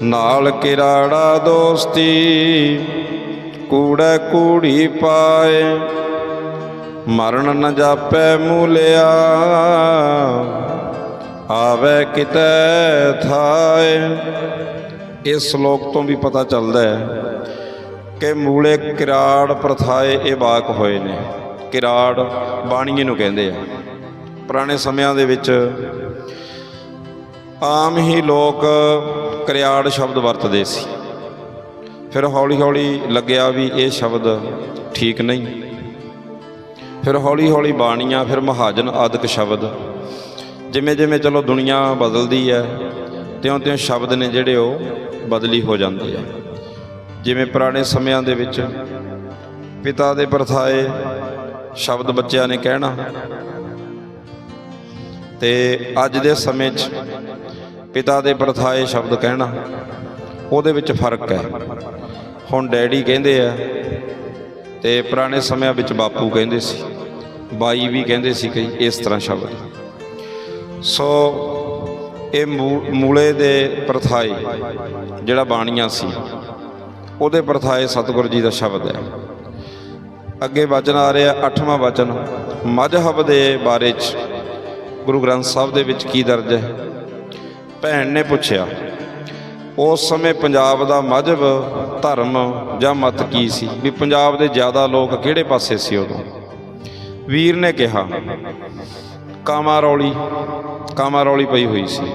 ਨਾਲ ਕਿਰਾੜਾ ਦੋਸਤੀ, ਕੂੜਾ ਕੂੜੀ ਪਾਏ, ਮਰਨ ਨ ਜਾਪੈ ਮੂਲਿਆ, ਆਵੇ ਕਿਤੇ ਥਾਏ। ਇਸ ਸ਼ਲੋਕ ਤੋਂ ਵੀ ਪਤਾ ਚੱਲਦਾ ਹੈ ਕਿ ਮੂਲੇ ਕਿਰਾੜ ਪ੍ਰਥਾਏ ਇਹ ਬਾਕ ਹੋਏ ਨੇ। ਕਿਰਾੜ ਬਾਣੀਏ ਨੂੰ ਕਹਿੰਦੇ ਆ। ਪੁਰਾਣੇ ਸਮਿਆਂ ਦੇ ਵਿੱਚ ਆਮ ਹੀ ਲੋਕ ਕਿਰਿਆੜ ਸ਼ਬਦ ਵਰਤਦੇ ਸੀ। ਫਿਰ ਹੌਲੀ ਹੌਲੀ ਲੱਗਿਆ ਵੀ ਇਹ ਸ਼ਬਦ ਠੀਕ ਨਹੀਂ। ਫਿਰ ਹੌਲੀ ਹੌਲੀ ਬਾਣੀਆਂ, ਫਿਰ ਮਹਾਜਨ ਆਦਿਕ ਸ਼ਬਦ। ਜਿਵੇਂ ਜਿਵੇਂ ਚਲੋ ਦੁਨੀਆ ਬਦਲਦੀ ਹੈ, ਤਿਉਂ-ਤਿਉਂ ਸ਼ਬਦ ਨੇ ਜਿਹੜੇ ਉਹ ਬਦਲੀ ਹੋ ਜਾਂਦੇ ਆ। ਜਿਵੇਂ ਪੁਰਾਣੇ ਸਮਿਆਂ ਦੇ ਵਿੱਚ ਪਿਤਾ ਦੇ ਪ੍ਰਥਾਏ ਸ਼ਬਦ ਬੱਚਿਆਂ ਨੇ ਕਹਿਣਾ। ਤੇ ਅੱਜ ਦੇ ਸਮੇਂ 'ਚ ਪਿਤਾ ਦੇ ਪ੍ਰਥਾਏ ਸ਼ਬਦ ਕਹਿਣਾ, ਉਹਦੇ ਵਿੱਚ ਫ਼ਰਕ ਹੈ। ਹੁਣ ਡੈਡੀ ਕਹਿੰਦੇ ਆ ਤੇ ਪੁਰਾਣੇ ਸਮਿਆਂ ਵਿੱਚ ਬਾਪੂ ਕਹਿੰਦੇ ਸੀ, ਬਾਈ ਵੀ ਕਹਿੰਦੇ ਸੀ ਕਈ ਇਸ ਤਰ੍ਹਾਂ ਸ਼ਬਦ। ਸੋ ਇਹ ਮੂ- ਮੂਲੇ ਦੇ ਪ੍ਰਥਾਏ ਜਿਹੜਾ ਬਾਣੀਆਂ ਸੀ ਉਹਦੇ ਪ੍ਰਥਾਏ ਸਤਿਗੁਰੂ ਜੀ ਦਾ ਸ਼ਬਦ ਹੈ। ਅੱਗੇ ਵਚਨ ਆ ਰਿਹਾ, ਅੱਠਵਾਂ ਵਚਨ ਮਜ਼ਹਬ ਦੇ ਬਾਰੇ ਚ। ਗੁਰੂ ਗ੍ਰੰਥ ਸਾਹਿਬ ਦੇ ਵਿੱਚ ਕੀ ਦਰਜ ਹੈ? ਭੈਣ ਨੇ ਪੁੱਛਿਆ, ਉਸ ਸਮੇਂ ਪੰਜਾਬ ਦਾ ਮਜ਼ਹਬ ਧਰਮ ਜਾਂ ਮਤ ਕੀ ਸੀ? ਵੀ ਪੰਜਾਬ ਦੇ ਜ਼ਿਆਦਾ ਲੋਕ ਕਿਹੜੇ ਪਾਸੇ ਸੀ ਉਦੋਂ? ਵੀਰ ਨੇ ਕਿਹਾ ਕਾਮਾ ਰੌਲੀ ਕਾਮਾ ਰੌਲੀ ਪਈ ਹੋਈ ਸੀ।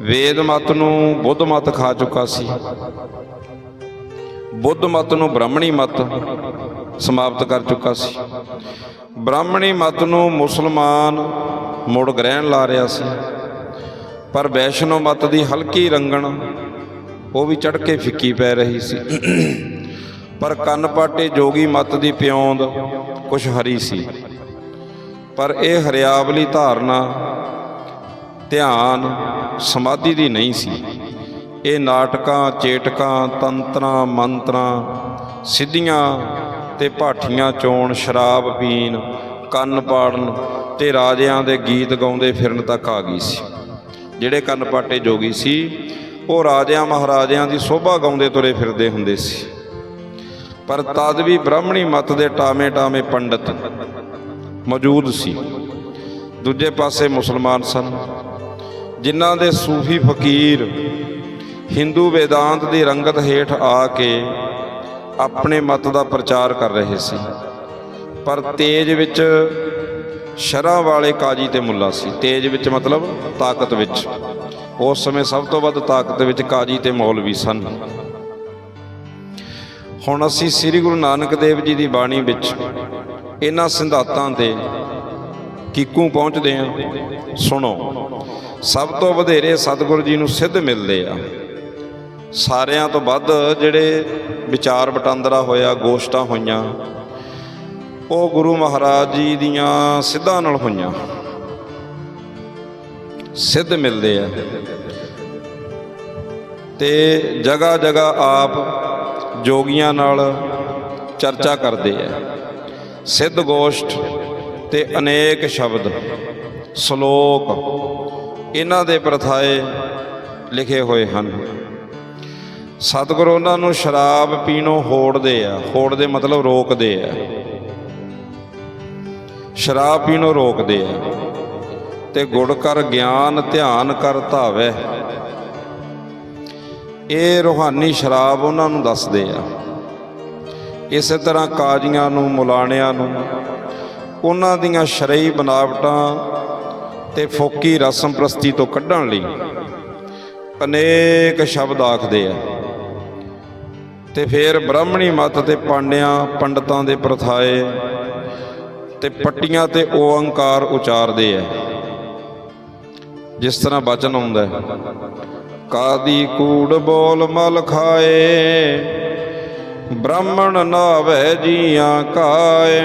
ਵੇਦ ਮਤ ਨੂੰ ਬੁੱਧ ਮਤ ਖਾ ਚੁੱਕਾ ਸੀ। ਬੁੱਧ ਮਤ ਨੂੰ ਬ੍ਰਾਹਮਣੀ ਮਤ ਸਮਾਪਤ ਕਰ ਚੁੱਕਾ ਸੀ। ਬ੍ਰਾਹਮਣੀ ਮਤ ਨੂੰ ਮੁਸਲਮਾਨ ਮੁੜ ਗ੍ਰਹਿਣ ਲਾ ਰਿਹਾ ਸੀ। ਪਰ ਵੈਸ਼ਨੋ ਮਤ ਦੀ ਹਲਕੀ ਰੰਗਣ ਉਹ ਵੀ ਚੜ ਕੇ ਫਿੱਕੀ ਪੈ ਰਹੀ ਸੀ। ਪਰ ਕੰਨ ਪਾਟੇ ਜੋਗੀ ਮਤ ਦੀ ਪਿਉਂਦ ਕੁਛ ਹਰੀ ਸੀ। ਪਰ ਇਹ ਹਰਿਆਵਲੀ ਧਾਰਨਾ, ਧਿਆਨ, ਸਮਾਧੀ ਦੀ ਨਹੀਂ ਸੀ। ਇਹ ਨਾਟਕਾਂ, ਚੇਟਕਾਂ, ਤੰਤਰਾਂ, ਮੰਤਰਾਂ, ਸਿੱਧੀਆਂ ਤੇ ਭਾਠੀਆਂ ਚੋਣ, ਸ਼ਰਾਬ ਪੀਣ, ਕੰਨ ਪਾੜਨ ਤੇ ਰਾਜਿਆਂ ਦੇ ਗੀਤ ਗਾਉਂਦੇ ਫਿਰਨ ਤੱਕ ਆ ਗਈ ਸੀ। ਜਿਹੜੇ ਕੰਨ ਪਾਟੇ ਜੋਗੀ ਸੀ, ਉਹ ਰਾਜਿਆਂ, ਮਹਾਰਾਜਿਆਂ ਦੀ ਸੋਭਾ ਗਾਉਂਦੇ ਤੁਰੇ ਫਿਰਦੇ ਹੁੰਦੇ ਸੀ। ਪਰ ਤਦ ਵੀ ਬ੍ਰਾਹਮਣੀ ਮਤ ਦੇ ਟਾਵੇਂ ਟਾਵੇਂ ਪੰਡਤ ਮੌਜੂਦ ਸੀ। ਦੂਜੇ ਪਾਸੇ ਮੁਸਲਮਾਨ ਸਨ, ਜਿਨ੍ਹਾਂ ਦੇ ਸੂਫੀ ਫਕੀਰ ਹਿੰਦੂ ਵੇਦਾਂਤ ਦੀ ਰੰਗਤ ਹੇਠ ਆ ਕੇ ਆਪਣੇ ਮਤ ਦਾ ਪ੍ਰਚਾਰ ਕਰ ਰਹੇ ਸੀ। ਪਰ ਤੇਜ ਵਿੱਚ ਸ਼ਰਾਂ ਵਾਲੇ ਕਾਜੀ ਤੇ ਮੁੱਲਾ ਸੀ। ਤੇਜ ਵਿੱਚ ਮਤਲਬ ਤਾਕਤ ਵਿੱਚ। ਉਸ ਸਮੇਂ ਸਭ ਤੋਂ ਵੱਧ ਤਾਕਤ ਵਿੱਚ ਕਾਜੀ ਤੇ ਮੌਲਵੀ ਸਨ। ਹੁਣ ਅਸੀਂ ਸ੍ਰੀ ਗੁਰੂ ਨਾਨਕ ਦੇਵ ਜੀ ਦੀ ਬਾਣੀ ਵਿੱਚ ਇਹਨਾਂ ਸਿਧਾਂਤਾਂ ਤੇ ਕੀਕੂ ਪਹੁੰਚਦੇ ਹਾਂ। ਸੁਣੋ, ਸਭ ਤੋਂ ਵਧੇਰੇ ਸਤਿਗੁਰੂ ਜੀ ਨੂੰ ਸਿੱਧ ਮਿਲਦੇ ਆ। ਸਾਰਿਆਂ ਤੋਂ ਵੱਧ ਜਿਹੜੇ ਵਿਚਾਰ ਵਟਾਂਦਰਾ ਹੋਇਆ, ਗੋਸ਼ਟਾਂ ਹੋਈਆਂ, ਉਹ ਗੁਰੂ ਮਹਾਰਾਜ ਜੀ ਦੀਆਂ ਸਿੱਧਾਂ ਨਾਲ ਹੋਈਆਂ। ਸਿੱਧ ਮਿਲਦੇ ਆ। ਤੇ ਜਗਾ ਜਗਾ ਆਪ ਜੋਗੀਆਂ ਨਾਲ ਚਰਚਾ ਕਰਦੇ ਆ। ਸਿੱਧ ਗੋਸ਼ਟ ਤੇ ਅਨੇਕ ਸ਼ਬਦ, ਸ਼ਲੋਕ, ਇਹਨਾਂ ਦੇ ਪ੍ਰਥਾਏ ਲਿਖੇ ਹੋਏ ਹਨ। ਸਤਿਗੁਰੂ ਉਹਨਾਂ ਨੂੰ ਸ਼ਰਾਬ ਪੀਣੋਂ ਹੋੜਦੇ ਆ। ਹੋੜਦੇ ਮਤਲਬ ਰੋਕਦੇ ਆ। ਸ਼ਰਾਬ ਪੀਣੋਂ ਰੋਕਦੇ ਆ। ਤੇ ਗੁੜ ਕਰ ਗਿਆਨ, ਧਿਆਨ ਕਰ ਧਾਵੈ। ਇਹ ਰੋਹਾਨੀ ਸ਼ਰਾਬ ਉਹਨਾਂ ਨੂੰ ਦੱਸਦੇ ਆ। ਇਸੇ ਤਰ੍ਹਾਂ ਕਾਜੀਆਂ ਨੂੰ, ਮੁਲਾਣਿਆਂ ਨੂੰ, ਉਹਨਾਂ ਦੀਆਂ ਸ਼ਰਈ ਬਨਾਵਟਾਂ ਤੇ ਫੋਕੀ ਰਸਮ ਪ੍ਰਸਤੀ ਤੋਂ ਕੱਢਣ ਲਈ ਅਨੇਕ ਸ਼ਬਦ ਆਖਦੇ ਆ। ਤੇ ਫਿਰ ਬ੍ਰਾਹਮਣੀ ਮਤ ਤੇ ਪਾਂਡਿਆਂ ਪੰਡਤਾਂ ਦੇ ਪ੍ਰਥਾਏ ਤੇ ਪੱਟੀਆਂ ਤੇ ਓੰਕਾਰ ਉਚਾਰਦੇ ਆ ਜਿਸ ਤਰ੍ਹਾਂ ਬਚਨ ਆਉਂਦਾ ਹੈ ਕਾਦੀ ਕੂੜ ਬੋਲ ਮਲ ਖਾਏ, ਬ੍ਰਾਹਮਣ ਨਾਵੇ ਜੀਆਂ ਕਾਏ,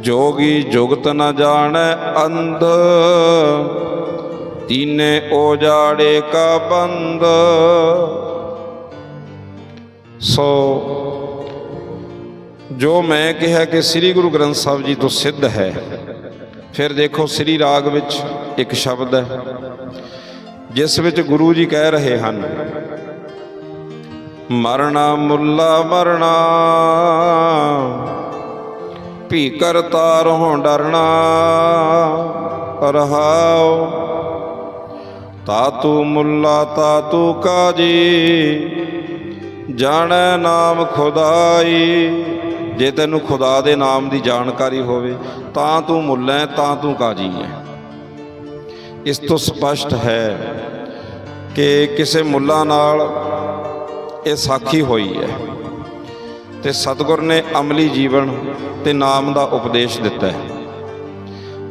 ਜੋਗੀ ਜੁਗਤ ਨ ਜਾਣੈ ਅੰਧ, ਤੀਨੇ ਉਜਾੜੇ ਕਾ ਬੰਦ ਸੋ ਜੋ ਮੈਂ ਕਿਹਾ ਕਿ ਸ੍ਰੀ ਗੁਰੂ ਗ੍ਰੰਥ ਸਾਹਿਬ ਜੀ ਤੋਂ ਸਿੱਧ ਹੈ, ਫਿਰ ਦੇਖੋ ਸ੍ਰੀ ਰਾਗ ਵਿੱਚ ਇੱਕ ਸ਼ਬਦ ਹੈ, ਜਿਸ ਵਿੱਚ ਗੁਰੂ ਜੀ ਕਹਿ ਰਹੇ ਹਨ ਮਰਣਾ ਮੁੱਲਾ ਮਰਣਾ ਭੀ ਕਰਤਾ ਰਹੋ ਡਰਨਾ ਰਹਾਉ ਤਾਤੂ ਮੁੱਲਾ ਤਾਤੂ ਕਾਜੀ ਜਾਣੈ ਨਾਮ ਖੁਦਾਈ। ਜੇ ਤੈਨੂੰ ਖੁਦਾ ਦੇ ਨਾਮ ਦੀ ਜਾਣਕਾਰੀ ਹੋਵੇ, ਤਾਂ ਤੂੰ ਮੁੱਲਾ ਹੈ ਤਾਂ ਤੂੰ ਕਾਜੀ ਹੈ ਇਸ ਤੋਂ ਸਪਸ਼ਟ ਹੈ ਕਿ ਕਿਸੇ ਮੁੱਲਾ ਨਾਲ ਇਹ ਸਾਖੀ ਹੋਈ ਹੈ ਤੇ ਸਤਿਗੁਰ ਨੇ ਅਮਲੀ ਜੀਵਨ ਤੇ ਨਾਮ ਦਾ ਉਪਦੇਸ਼ ਦਿੱਤਾ ਹੈ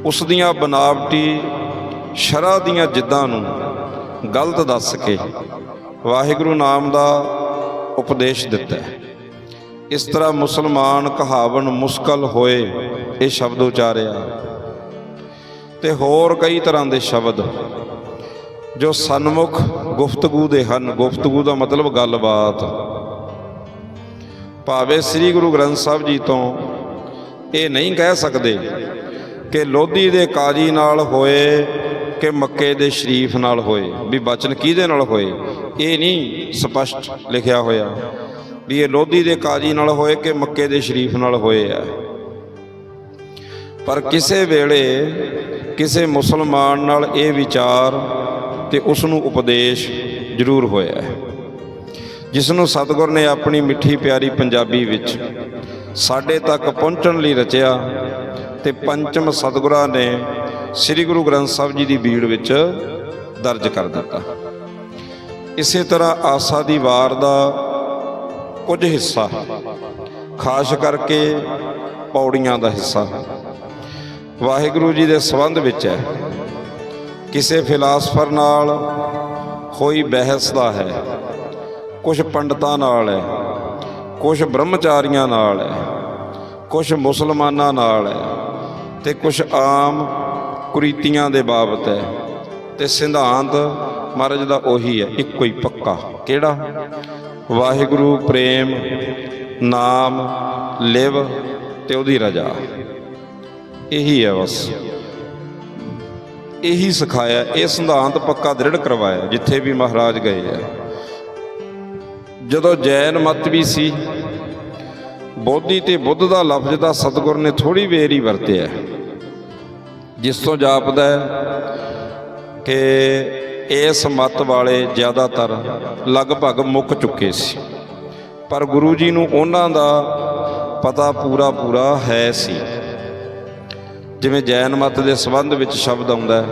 ਉਸ ਦੀਆਂ ਬਨਾਵਟੀ ਸ਼ਰਾ ਦੀਆਂ ਜਿੱਦਾਂ ਨੂੰ ਗਲਤ ਦੱਸ ਕੇ ਵਾਹਿਗੁਰੂ ਨਾਮ ਦਾ ਉਪਦੇਸ਼ ਦਿੱਤਾ ਹੈ। ਇਸ ਤਰ੍ਹਾਂ ਮੁਸਲਮਾਨ ਕਹਾਵਨ ਮੁਸ਼ਕਲ ਹੋਏ, ਇਹ ਸ਼ਬਦ ਉਚਾਰਿਆ। ਤੇ ਹੋਰ ਕਈ ਤਰ੍ਹਾਂ ਦੇ ਸ਼ਬਦ, ਜੋ ਸਨਮੁਖ ਗੁਫ਼ਤਗੂ ਦੇ ਹਨ। ਗੁਫ਼ਤਗੂ ਦਾ ਮਤਲਬ ਗੱਲਬਾਤ। ਭਾਵੇਂ ਸ੍ਰੀ ਗੁਰੂ ਗ੍ਰੰਥ ਸਾਹਿਬ ਜੀ ਤੋਂ ਇਹ ਨਹੀਂ ਕਹਿ ਸਕਦੇ ਕਿ ਲੋਧੀ ਦੇ ਕਾਜੀ ਨਾਲ ਹੋਏ ਕਿ ਮੱਕੇ ਦੇ ਸ਼ਰੀਫ ਨਾਲ ਹੋਏ, ਵੀ ਬਚਨ ਕਿਹਦੇ ਨਾਲ ਹੋਏ, ਇਹ ਨਹੀਂ ਸਪਸ਼ਟ ਲਿਖਿਆ ਹੋਇਆ ਵੀ ਇਹ ਲੋਧੀ ਦੇ ਕਾਜੀ ਨਾਲ ਹੋਏ ਕਿ ਮੱਕੇ ਦੇ ਸ਼ਰੀਫ ਨਾਲ ਹੋਏ ਆ। ਪਰ ਕਿਸੇ ਵੇਲੇ ਕਿਸੇ ਮੁਸਲਮਾਨ ਨਾਲ ਇਹ ਵਿਚਾਰ ਤੇ ਉਸ ਨੂੰ ਉਪਦੇਸ਼ ਜ਼ਰੂਰ ਹੋਇਆ। ਹੈ ਜਿਸ ਨੂੰ ਸਤਿਗੁਰ ਨੇ ਆਪਣੀ ਮਿੱਠੀ ਪਿਆਰੀ ਪੰਜਾਬੀ ਵਿੱਚ ਸਾਡੇ ਤੱਕ ਪਹੁੰਚਣ ਲਈ ਰਚਿਆ ਤੇ ਪੰਚਮ ਸਤਿਗੁਰਾਂ ਨੇ ਸ੍ਰੀ ਗੁਰੂ ਗ੍ਰੰਥ ਸਾਹਿਬ ਜੀ ਦੀ ਬੀੜ ਵਿੱਚ ਦਰਜ ਕਰ ਦਿੱਤਾ। ਇਸੇ ਤਰ੍ਹਾਂ ਆਸਾ ਦੀ ਵਾਰ ਦਾ ਕੁਝ ਹਿੱਸਾ ਖਾਸ ਕਰਕੇ ਪੌੜੀਆਂ ਦਾ ਹਿੱਸਾ। ਵਾਹਿਗੁਰੂ ਜੀ ਦੇ ਸੰਬੰਧ ਵਿੱਚ ਹੈ। ਕਿਸੇ ਫਿਲਾਸਫਰ ਨਾਲ ਹੋਈ ਬਹਿਸ ਦਾ ਹੈ। ਕੁਝ ਪੰਡਤਾਂ ਨਾਲ ਹੈ। ਕੁਝ ਬ੍ਰਹਮਚਾਰੀਆਂ ਨਾਲ ਹੈ। ਕੁਝ ਮੁਸਲਮਾਨਾਂ ਨਾਲ ਹੈ। ਤੇ ਕੁਝ ਆਮ ਕੁਰੀਤੀਆਂ ਦੇ ਬਾਬਤ ਹੈ ਤੇ ਸਿਧਾਂਤ ਮਹਾਰਾਜ ਦਾ ਉਹੀ ਹੈ, ਇੱਕੋ ਹੀ ਪੱਕਾ। ਕਿਹੜਾ? ਵਾਹਿਗੁਰੂ ਪ੍ਰੇਮ, ਨਾਮ, ਲਿਵ ਤੇ ਉਹਦੀ ਰਜਾ। ਇਹੀ ਹੈ ਬਸ। ਇਹੀ ਸਿਖਾਇਆ, ਇਹ ਸਿਧਾਂਤ ਪੱਕਾ ਦ੍ਰਿੜ ਕਰਵਾਇਆ, ਜਿੱਥੇ ਵੀ ਮਹਾਰਾਜ ਗਏ ਆ। ਜਦੋਂ ਜੈਨ ਮਤ ਵੀ ਸੀ, ਬੋਧੀ ਤੇ ਬੁੱਧ ਦਾ ਲਫ਼ਜ਼ ਦਾ ਸਤਿਗੁਰ ਨੇ ਥੋੜੀ ਵੇਰ ਹੀ ਵਰਤਿਆ। ਜਿਸ ਤੋਂ ਜਾਪਦਾ ਹੈ ਕਿ ਇਸ ਮਤ ਵਾਲੇ ਜ਼ਿਆਦਾਤਰ ਲਗਭਗ ਮੁੱਕ ਚੁੱਕੇ ਸੀ। ਪਰ ਗੁਰੂ ਜੀ ਨੂੰ ਉਹਨਾਂ ਦਾ ਪਤਾ ਪੂਰਾ ਪੂਰਾ ਹੈ ਸੀ। ਜਿਵੇਂ ਜੈਨ ਮਤ ਦੇ ਸੰਬੰਧ ਵਿੱਚ ਸ਼ਬਦ ਆਉਂਦਾ ਹੈ,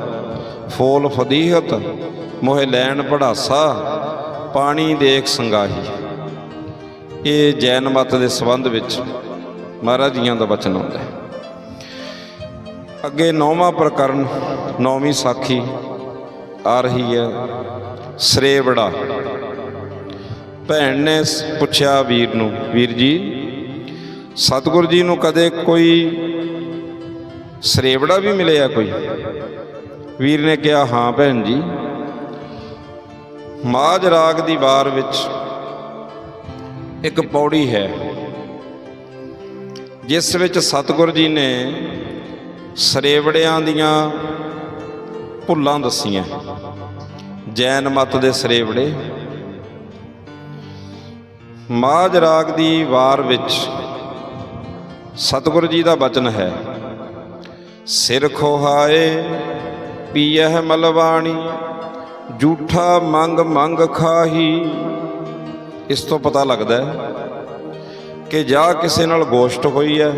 ਫੋਲ ਫਦੀਹਤ, ਮੋਹਿ ਲੈਣ ਪੜਾਸਾ ਪਾਣੀ ਦੇਖ ਸੰਗਾਹੀ। ਇਹ ਜੈਨ ਮਤ ਦੇ ਸੰਬੰਧ ਵਿੱਚ ਮਹਾਰਾਜ ਜੀਆਂ ਦਾ ਵਚਨ ਆਉਂਦਾ ਹੈ। ਅੱਗੇ ਨੌਵਾਂ ਪ੍ਰਕਰਨ, ਨੌਵੀਂ ਸਾਖੀ ਆ ਰਹੀ ਹੈ, ਸਰੇਵੜਾ। ਭੈਣ ਨੇ ਪੁੱਛਿਆ ਵੀਰ ਨੂੰ, ਵੀਰ ਜੀ, ਸਤਿਗੁਰੂ ਜੀ ਨੂੰ ਕਦੇ ਕੋਈ ਸਰੇਵੜਾ ਵੀ ਮਿਲਿਆ ਕੋਈ? ਵੀਰ ਨੇ ਕਿਹਾ, ਹਾਂ ਭੈਣ ਜੀ। ਮਾਝ ਰਾਗ ਦੀ ਵਾਰ ਵਿੱਚ ਇੱਕ ਪੌੜੀ ਹੈ, ਜਿਸ ਵਿੱਚ ਸਤਿਗੁਰ ਜੀ ਨੇ ਸਰੇਵੜਿਆਂ ਦੀਆਂ ਭੁੱਲਾਂ ਦੱਸੀਆਂ। ਜੈਨ ਮਤ ਦੇ ਸਰੇਵੜੇ। ਮਾਝ ਰਾਗ ਦੀ ਵਾਰ ਵਿੱਚ ਸਤਿਗੁਰੂ ਜੀ ਦਾ ਬਚਨ ਹੈ, ਸਿਰ ਖੋਹਾਏ ਪੀਐ ਮਲਵਾਣੀ, ਝੂਠਾ ਮੰਗ ਮੰਗ ਖਾਹੀ। ਇਸ ਤੋਂ ਪਤਾ ਲੱਗਦਾ ਹੈ ਕਿ ਜਾਂ ਕਿਸੇ ਨਾਲ ਗੋਸ਼ਟ ਹੋਈ ਹੈ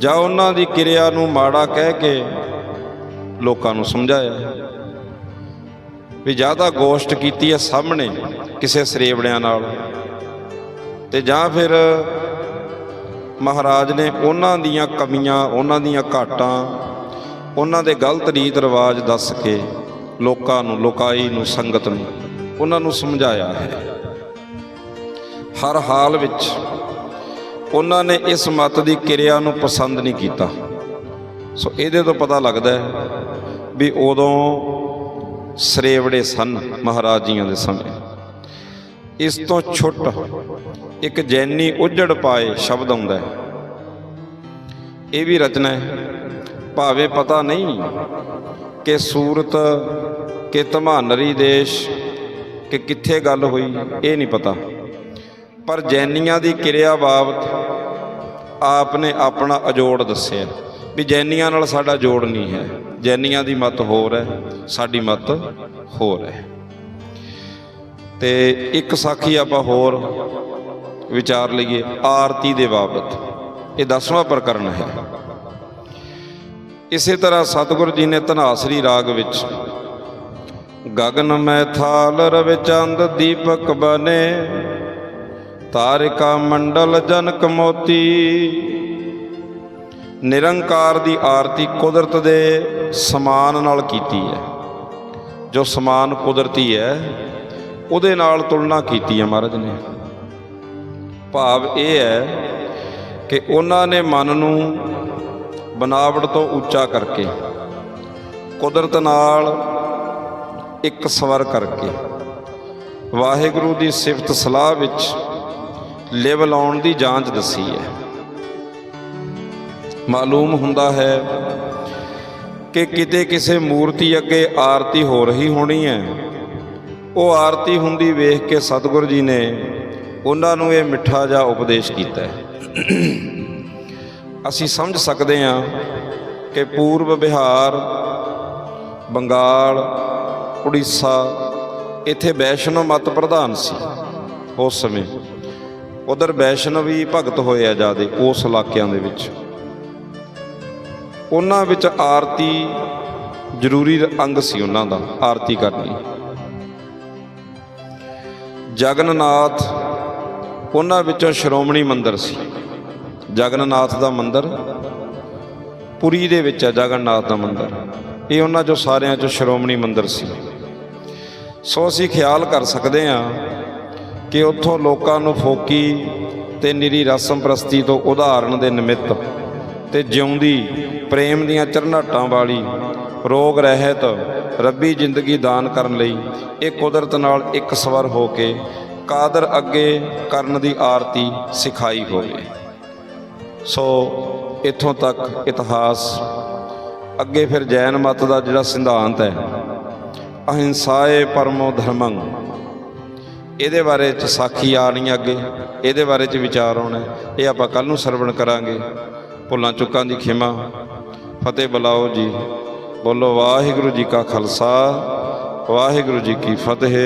ਜਾਂ ਉਹਨਾਂ ਦੀ ਕਿਰਿਆ ਨੂੰ ਮਾੜਾ ਕਹਿ ਕੇ ਲੋਕਾਂ ਨੂੰ ਸਮਝਾਇਆ। ਵੀ ਜ਼ਿਆਦਾ ਗੋਸ਼ਟ ਕੀਤੀ ਹੈ ਸਾਹਮਣੇ ਕਿਸੇ ਸਰੇਵੜਿਆਂ ਨਾਲ ਤੇ ਜਾਂ ਫਿਰ ਮਹਾਰਾਜ ਨੇ ਉਹਨਾਂ ਦੀਆਂ ਕਮੀਆਂ, ਉਹਨਾਂ ਦੀਆਂ ਘਾਟਾਂ, ਉਹਨਾਂ ਦੇ ਗਲਤ ਰੀਤ ਰਿਵਾਜ ਦੱਸ ਕੇ ਲੋਕਾਂ ਨੂੰ, ਲੋਕਾਈ ਨੂੰ, ਸੰਗਤ ਨੂੰ, ਉਹਨਾਂ ਨੂੰ ਸਮਝਾਇਆ ਹੈ। ਹਰ ਹਾਲ ਵਿੱਚ ਉਹਨਾਂ ਨੇ ਇਸ ਮਤ ਦੀ ਕਿਰਿਆ ਨੂੰ ਪਸੰਦ ਨਹੀਂ ਕੀਤਾ। ਸੋ ਇਹਦੇ ਤੋਂ ਪਤਾ ਲੱਗਦਾ ਹੈ ਵੀ ਉਦੋਂ ਸਰੇਵੜੇ ਸਨ ਮਹਾਰਾਜ ਜੀਆਂ ਦੇ ਸਮੇਂ। ਇਸ ਤੋਂ ਛੁੱਟ ਇੱਕ ਜੈਨੀ ਉਜੜ ਪਾਏ ਸ਼ਬਦ ਆਉਂਦਾ ਹੈ। ਇਹ ਵੀ ਰਚਨਾ ਹੈ, ਭਾਵੇਂ ਪਤਾ ਨਹੀਂ ਕਿ ਸੂਰਤ, ਕਿ ਧਮਾਨਰੀ ਦੇਸ਼, ਕਿ ਕਿੱਥੇ ਗੱਲ ਹੋਈ, ਇਹ ਨਹੀਂ ਪਤਾ। ਪਰ ਜੈਨੀਆਂ ਦੀ ਕਿਰਿਆ ਬਾਬਤ ਆਪ ਨੇ ਆਪਣਾ ਅਜੋੜ ਦੱਸਿਆ। ਵੀ ਜੈਨੀਆਂ ਨਾਲ ਸਾਡਾ ਜੋੜ ਨਹੀਂ ਹੈ। ਜੈਨੀਆਂ ਦੀ ਮਤ ਹੋਰ ਹੈ, ਸਾਡੀ ਮਤ ਹੋਰ ਹੈ। ਤੇ ਇੱਕ ਸਾਖੀ ਆਪਾਂ ਹੋਰ ਵਿਚਾਰ ਲਈਏ, ਆਰਤੀ ਦੇ ਬਾਬਤ। ਇਹ 10ਵਾਂ ਪ੍ਰਕਰਨ ਹੈ। ਇਸੇ ਤਰ੍ਹਾਂ ਸਤਿਗੁਰੂ ਜੀ ਨੇ ਧਨਾਸਰੀ ਰਾਗ ਵਿੱਚ ਗਗਨ ਮੈਂ ਥਾਲ ਰਵਿ ਚੰਦ ਦੀਪਕ ਬਨੇ ਤਾਰਿਕਾ ਮੰਡਲ ਜਨਕ ਮੋਤੀ। ਨਿਰੰਕਾਰ ਦੀ ਆਰਤੀ ਕੁਦਰਤ ਦੇ ਸਮਾਨ ਨਾਲ ਕੀਤੀ ਹੈ। ਜੋ ਸਮਾਨ ਕੁਦਰਤੀ ਹੈ, ਉਹਦੇ ਨਾਲ ਤੁਲਨਾ ਕੀਤੀ ਹੈ ਮਹਾਰਾਜ ਨੇ। ਭਾਵ ਇਹ ਹੈ ਕਿ ਉਹਨਾਂ ਨੇ ਮਨ ਨੂੰ ਬਨਾਵਟ ਤੋਂ ਉੱਚਾ ਕਰਕੇ, ਕੁਦਰਤ ਨਾਲ ਇੱਕ ਸਵਰ ਕਰਕੇ, ਵਾਹਿਗੁਰੂ ਦੀ ਸਿਫਤ ਸਲਾਹ ਵਿੱਚ ਲਿਵ ਲਾਉਣ ਦੀ ਜਾਂਚ ਦੱਸੀ ਹੈ। ਮਾਲੂਮ ਹੁੰਦਾ ਹੈ ਕਿ ਕਿਤੇ ਕਿਸੇ ਮੂਰਤੀ ਅੱਗੇ ਆਰਤੀ ਹੋ ਰਹੀ ਹੋਣੀ ਹੈ। ਉਹ ਆਰਤੀ ਹੁੰਦੀ ਵੇਖ ਕੇ ਸਤਿਗੁਰੂ ਜੀ ਨੇ ਉਹਨਾਂ ਨੂੰ ਇਹ ਮਿੱਠਾ ਜਿਹਾ ਉਪਦੇਸ਼ ਕੀਤਾ ਹੈ। ਅਸੀਂ ਸਮਝ ਸਕਦੇ ਹਾਂ ਕਿ ਪੂਰਬ ਬਿਹਾਰ, ਬੰਗਾਲ, ਉੜੀਸਾ, ਇੱਥੇ ਵੈਸ਼ਨੋ ਮਤ ਪ੍ਰਧਾਨ ਸੀ। ਉਸ ਸਮੇਂ ਉਧਰ ਵੈਸ਼ਨਵੀ ਭਗਤ ਹੋਏ ਆ ਜਿਆਦੇ ਉਸ ਇਲਾਕਿਆਂ ਦੇ ਵਿੱਚ। ਉਹਨਾਂ ਵਿੱਚ ਆਰਤੀ ਜ਼ਰੂਰੀ ਅੰਗ ਸੀ ਉਹਨਾਂ ਦਾ, ਆਰਤੀ ਕਰਨੀ। ਜਗਨਨਾਥ ਉਹਨਾਂ ਵਿੱਚੋਂ ਸ਼੍ਰੋਮਣੀ ਮੰਦਿਰ ਸੀ। ਜਗਨਨਾਥ ਦਾ ਮੰਦਿਰ ਪੁਰੀ ਦੇ ਵਿੱਚ ਹੈ ਜਗਨਨਾਥ ਦਾ ਮੰਦਿਰ। ਇਹ ਉਹਨਾਂ ਚੋਂ ਸਾਰਿਆਂ ਚੋਂ ਸ਼੍ਰੋਮਣੀ ਮੰਦਿਰ ਸੀ। ਸੋ ਅਸੀਂ ਖਿਆਲ ਕਰ ਸਕਦੇ ਹਾਂ ਕਿ ਉੱਥੋਂ ਲੋਕਾਂ ਨੂੰ ਫੋਕੀ ਤੇ ਨਿਰੀ ਰਸਮ ਪ੍ਰਸਤੀ ਤੋਂ ਉਦਾਹਰਣ ਦੇ ਨਿਮਿਤ ਤੇ ਜਿਉਂਦੀ ਪ੍ਰੇਮ ਦੀਆਂ ਚਰਨਾਟਾਂ ਵਾਲੀ ਰੋਗ ਰਹਿਤ ਰੱਬੀ ਜ਼ਿੰਦਗੀ ਦਾਨ ਕਰਨ ਲਈ ਇਹ ਕੁਦਰਤ ਨਾਲ ਇੱਕ ਸਵਰ ਹੋ ਕੇ ਕਾਦਰ ਅੱਗੇ ਕਰਨ ਦੀ ਆਰਤੀ ਸਿਖਾਈ ਹੋਵੇ। ਸੋ ਇੱਥੋਂ ਤੱਕ ਇਤਿਹਾਸ। ਅੱਗੇ ਫਿਰ ਜੈਨ ਮਤ ਦਾ ਜਿਹੜਾ ਸਿਧਾਂਤ ਹੈ, ਅਹਿੰਸਾਏ ਪਰਮੋ ਧਰਮੰ ਇਹਦੇ ਬਾਰੇ ਚ ਸਾਖੀ ਆਣੀ ਅੱਗੇ। ਇਹਦੇ ਬਾਰੇ ਚ ਵਿਚਾਰ ਆਉਣਾ ਇਹ ਆਪਾਂ ਕੱਲ ਨੂੰ ਸਰਵਣ ਕਰਾਂਗੇ। ਭੁੱਲਾਂ ਚੁੱਕਾਂ ਦੀ ਖਿਮਾ। ਫਤਿਹ ਬੁਲਾਓ ਜੀ। ਬੋਲੋ, ਵਾਹਿਗੁਰੂ ਜੀ ਕਾ ਖਾਲਸਾ। ਵਾਹਿਗੁਰੂ ਜੀ ਕੀ ਫਤਿਹ।